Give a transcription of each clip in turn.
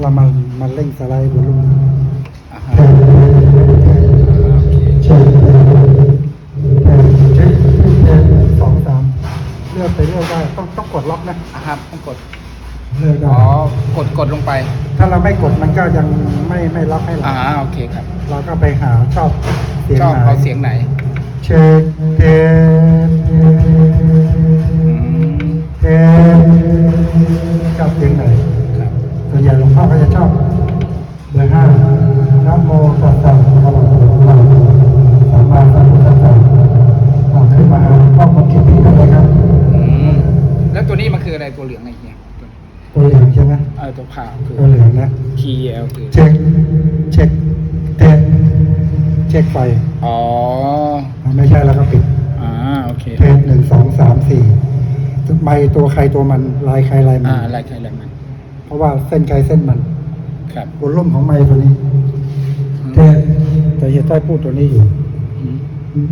เรามามาเร่งสไลด์วอลลุ่มอ่าฮะเช็คเช็คเช็คสองสามเลือกไปเลือกได้ต้องต้องกดล็อกนะอ่าครับต้องกด เลือกได้อ๋อกดกดลงไป ถ้าเราไม่กดมันก็ยังไม่ไม่ล็อกให้เราอ่าโอเคครับ เราก็ไปหาชอบเสียงชอบไหนเอาเสียงไหนเช็คเทปอืม เทปชอบเสียงไหนครับ ส่วนใหญ่หลวงพ่อก็จะชอบเบอร์ห้านะโมตัสสะภะคะวะโตอะระหะโตสัมมาสัมพุทธัสสะเอาขึ้นมาพ่อมาคิดดีกันเลยครับอืมแล้วตัวนี้มันคืออะไรตัวเหลืองอะไรเนี่ยตัวตัวเหลืองใช่ไหมเออตัวขาวคือตัวเหลืองนะ T L คือเช็คเช็คเทปเช็คไฟอ๋อไม่ใช่แล้วก็ปิดอ่าโอเคเทปหนึ่งสองสามสี่ไม่ตัวใครตัวมันลายใครลายมัอ่านอะไรใครอะไรมันเพ ราะว่าเส้นใครเส้นมันครับบนร่มของไม้ตัวนี้เทปแต่เฮียใต้พูดตัวนี้อยู่อืม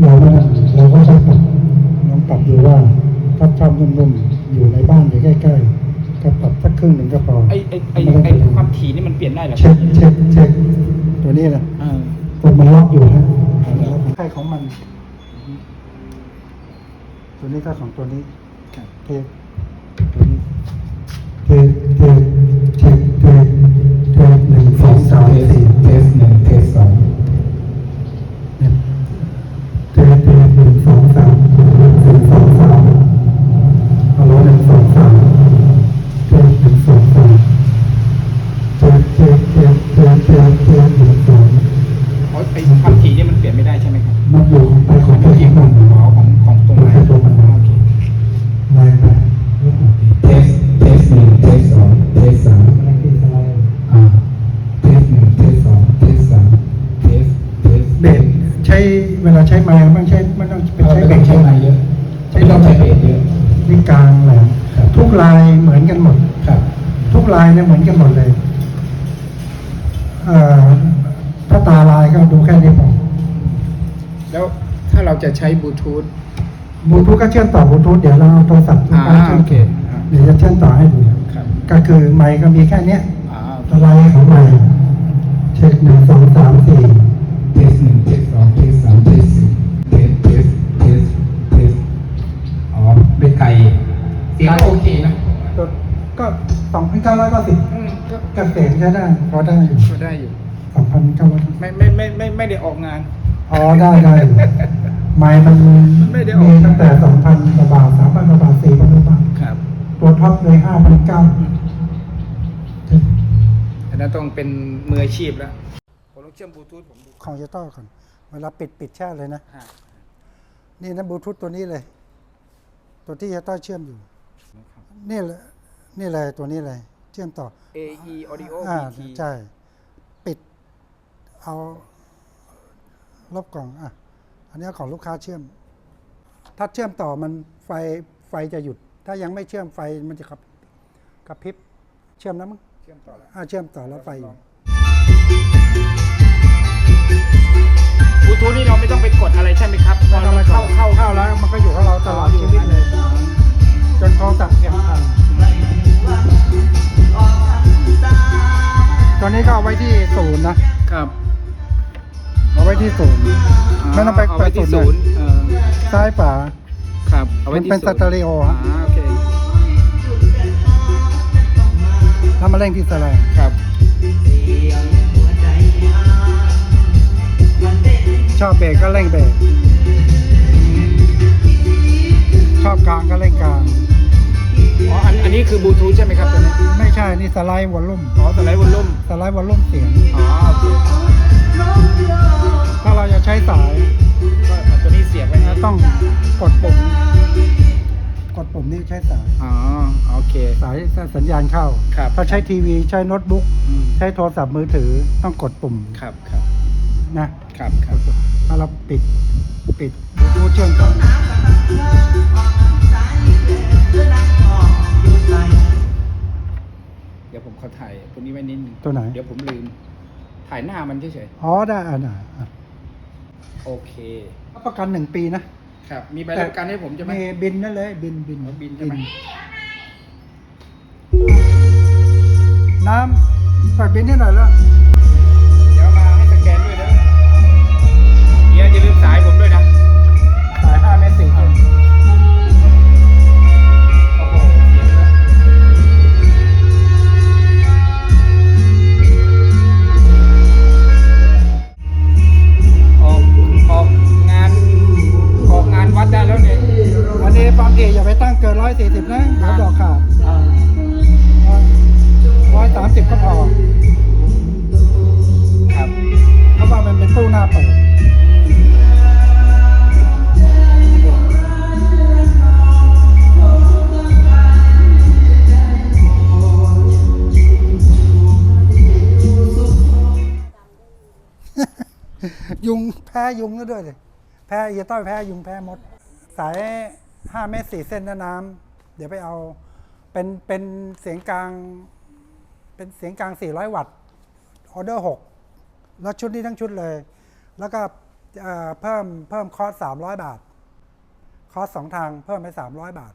เราก็เราก็ชอบปรับลองปรับดูว่าถ้าชอบนุ่มๆอยู่ในบ้านอยู่ใกล้ๆก็ปรับสักครึ่งหนึ่งก็พอไอไอไอม่ต้งไอปความถี่นี่มันเปลี่ยนได้เหรอเช็คเช็คเช็คตัวนี้นะอ่าตัวมันล็อกอยู่ฮะใช่ของมัน ตัวนี้ก็ของตัวนี้ครับเทป ความถี่นี่มันเปลี่ยนไม่ได้ใช่ไหมครับมันอยู่ไปของตัวองมันอ๋อของของตรงไหนของตัวมันโอเคไม่ไม่เทสเทสหนึ่งเทสสองเทสสามไม่ที่อะไรอ่าเทสหนึ่งเทสสองเทสสามเทสเทสเบสใช้เวลาใช้ไม้มันใช้มันต้องเป็นใช้ไม่เบต้องสใช้ไม้เยอะไม่ต้องใช้เบสเยอะนี่กลางแหลมทุกลายเหมือนกันหมดครับทุกลายเนี่ยเหมือนกันหมดเลยอ่อ ถ้าตาลายก็ดูแค่นี้พอแล้วถ้าเราจะใช้บลูทูธบลูทูธก็เชื่อมต่อบลูทูธเดี๋ยวเราเอาโทรศัพท์อ่าชื่มโอเคเดี๋ยวจะเชื่อมต่อให้ดูครับก็คือไมค์ก็มีแค่เนี้ยอ่าลายของไมค์เช็คหนึ่งสองสามสี่เทสหนึ่งเทสสองเทสสามเทสสี่เทสเทสเทสเทสอ๋อไม่ไกลเสียงโอเคนะตัวก็สองพันเก้าร้อยเก้าสิบอืมก็กระเสียงใช้ได้พอได้อยู่ก็ได้อยู่ สองพันเก้าร้อยไม่ไม่ไม่ไม่ไม่ได้ออกงาน อ๋อได้ได้อยู่ไม้มันมันไม่ได้ออกมีตั้งแต่สองพันกว่าบาทสามพันกว่าบาทสี่พันกว่าบาทครับตัวท็อปเลยห้าพันเก้าอันนั้นต้องเป็นมืออาชีพแล้วผมต้องเชื่อมบลูทูธผมดูของจะต้อก่อนเวลาปิดปิดแช่เลยนะอ่านี่นะบลูทูธตัวนี้เลย ตัวที่จะต้อเชื่อมอยู่ นี่เลยนี่เลยตัวนี้เลย เชื่อมต่อ AE Audio อ่า PT ใช่ปิด เอาลบกล่องอะอันนี้ของลูกค้าเชื่อม ถ้าเชื่อมต่อมันไฟไฟจะหยุด ถ้ายังไม่เชื่อมไฟมันจะกระกระพริบเชื่อมแล้วมั้งเชื่อมต่อแล้วอ่าเชื่อมต่อแล้วไฟอยู่บลูทูธนี่เราไม่ต้องไปกดอะไรใช่ไหมครับพอเราเข้าเข้าเข้าแล้วมันก็อยู่กับเราตลอดชีวิตเลยจนโทรศัพท์เสียงพังตอนนี้ก็เอาไว้ที่ศูนย์นะครับ เอาไว้ที่ศูนย์ ไม่ต้องไปเอาไว้ที่ไปศูศูนนย์ย์ เออซ้ายขวา ครับ เอาไว้มันที่เป็นศูสเตอริโออ่าโอเค แล้วมาเร่งที่สแลงครับ ชอบเบรกก็เร่งเบรกชอบกลางก็เร่งกลาง อ๋อ อันอันนี้คือบลูทูธใช่ไหมครับตัวนี้ไม่ใช่นี่สไลด์วอลลุ่ม อ๋อสไลด์วอลลุ่ม สไลด์วอลลุ่มเสียง อ๋อโอเค ถ้าเราจะใช้สายก็เอาตัวนี้เสียบไว้นะต้องกดปุ่มกดปุ่มนี้ใช้สายอ๋อโอเค สายสัญญาณเข้า ครับถ้าใช้ทีวีใช้โน้ตบุ๊กอืมใช้โทรศัพท์มือถือต้องกดปุ่มครับครับนะครับครับ ถ้าเราปิดปิดบลูทูธเชื่อมต่อเดี๋ยวผมขอถ่ายตัวนี้ไว้นิดนึงตัวไหน เดี๋ยวผมลืม ถ่ายหน้ามันเฉยอ๋อได้อะนะอะๆโอโอเค รับประกันหนึ่งปีนะครับ มีใบรับประกันให้ผมใช่ไหม มีบินนั่นเลย บินบินอ๋อบินใช่ไหม น้ำเปิดบินให้หน่อยแล้ว ยุงแพ้ยุงก็ด้วยเลยแพ้เอียต้อยแพ้ยุงแพ้มด สายห้าเมตรสี่เส้นนะน้ำเดี๋ยวไปเอาเป็นเป็นเสียงกลาง เป็นเสียงกลาง 400 วัตต์ออเดอร์ 6 แล้วชุดนี้ทั้งชุดเลย แล้วก็เอ่อเพิ่มเพิ่มคอร์ส300 บาท คอร์สสองทางเพิ่มไป 300 บาท